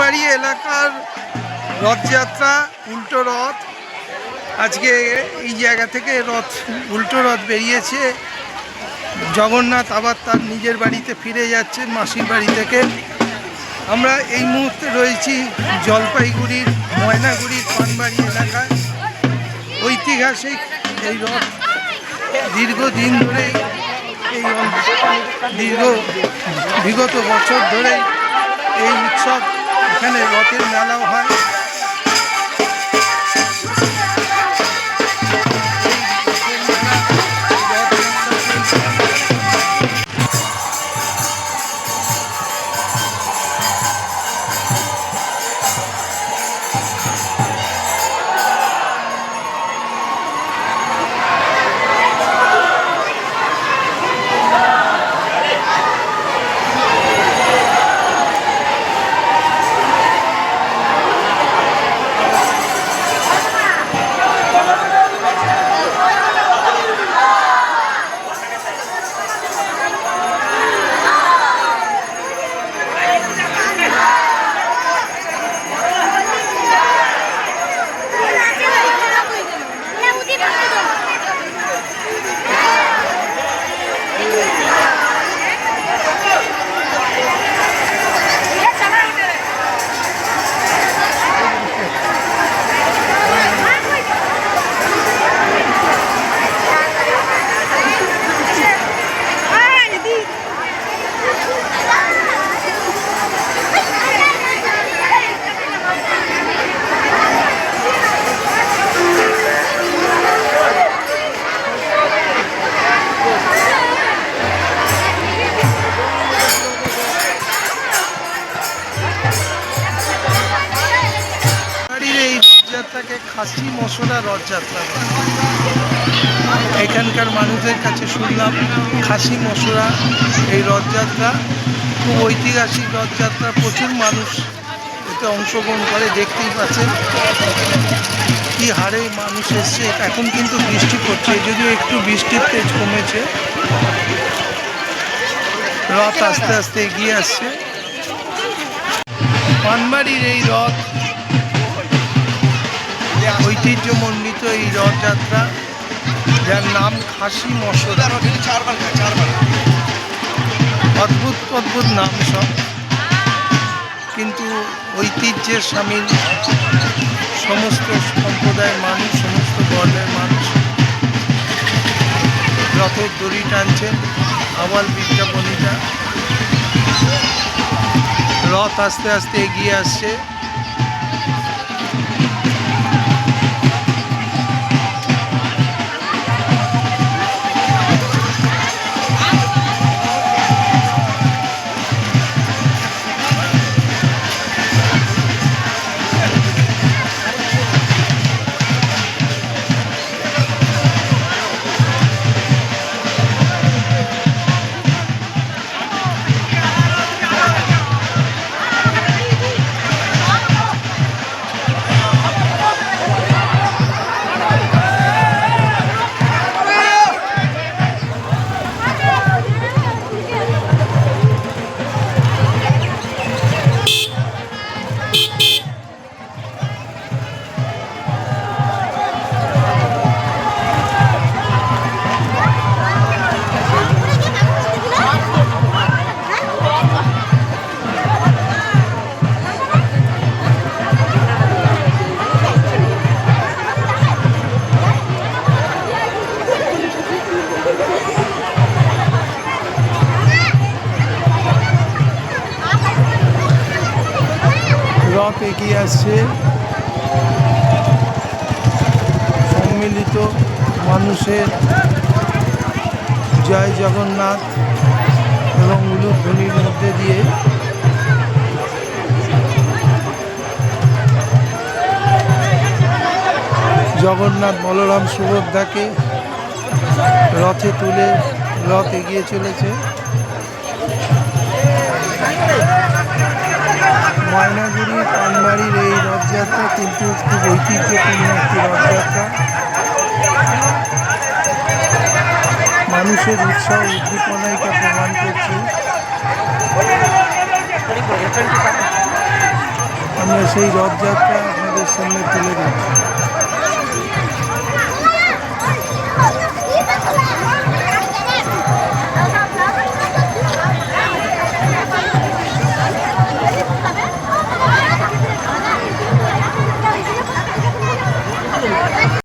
পানবাড়ি এলাকার রথযাত্রা, উল্টো রথ। আজকে এই জায়গা থেকে রথ, উল্টো রথ বেরিয়েছে। জগন্নাথ আবার তার নিজের বাড়িতে ফিরে যাচ্ছে মাসির বাড়ি থেকে। আমরা এই মুহূর্তে রয়েছি জলপাইগুড়ির, ময়নাগুড়ির পানবাড়ি এলাকায়। ঐতিহাসিক এই রথ দীর্ঘদিন ধরে এই দীর্ঘ, বিগত বছর ধরে এই উৎসব এখানে রথের মেলাও হয়। খাসি, মশলা, রথযাত্রা। এখানকার মানুষদের কাছে শুনলাম, খাসি, মশলা, এই রথযাত্রা। খুব ঐতিহাসিক রথযাত্রা, প্রচুর মানুষ এতে অংশগ্রহণ করে, দেখতেই পাচ্ছেন কি হারে মানুষ এসছে। এখন কিন্তু বৃষ্টি পড়ছে, যদিও একটু বৃষ্টির তেজ কমেছে। রথ আস্তে আস্তে এগিয়ে আসছে। পানবাড়ির এই রথ ঐতিহ্যমণ্ডিত এই রথযাত্রা যার নাম খাসি মশলা। অদ্ভুত অদ্ভুত নাম সব। কিন্তু ঐতিহ্যের সামিল সমস্ত সম্প্রদায়ের মানুষ সমস্ত বর্ণের মানুষ রথের দড়ি টানছেন আবাল বিজ্ঞাপনীরা রথ আস্তে আস্তে এগিয়ে আসছে। এগিয়ে আসছে। সম্মিলিত মানুষের জয় জগন্নাথ এবং উলুধ্বনির মধ্যে দিয়ে। জগন্নাথ বলরাম সুভদ্রাকে রথে তুলে রথ এগিয়ে চলেছে। ময়নাগুড়ি পানবাড়ির এই রথযাত্রা কিন্তু খুব ঐতিহ্যপূর্ণ একটি রথযাত্রা। মানুষের উৎসাহ উদ্দীপনায় তা প্রমাণ করছে। আমরা সেই রথযাত্রা আপনাদের সামনে তুলে ধরছি।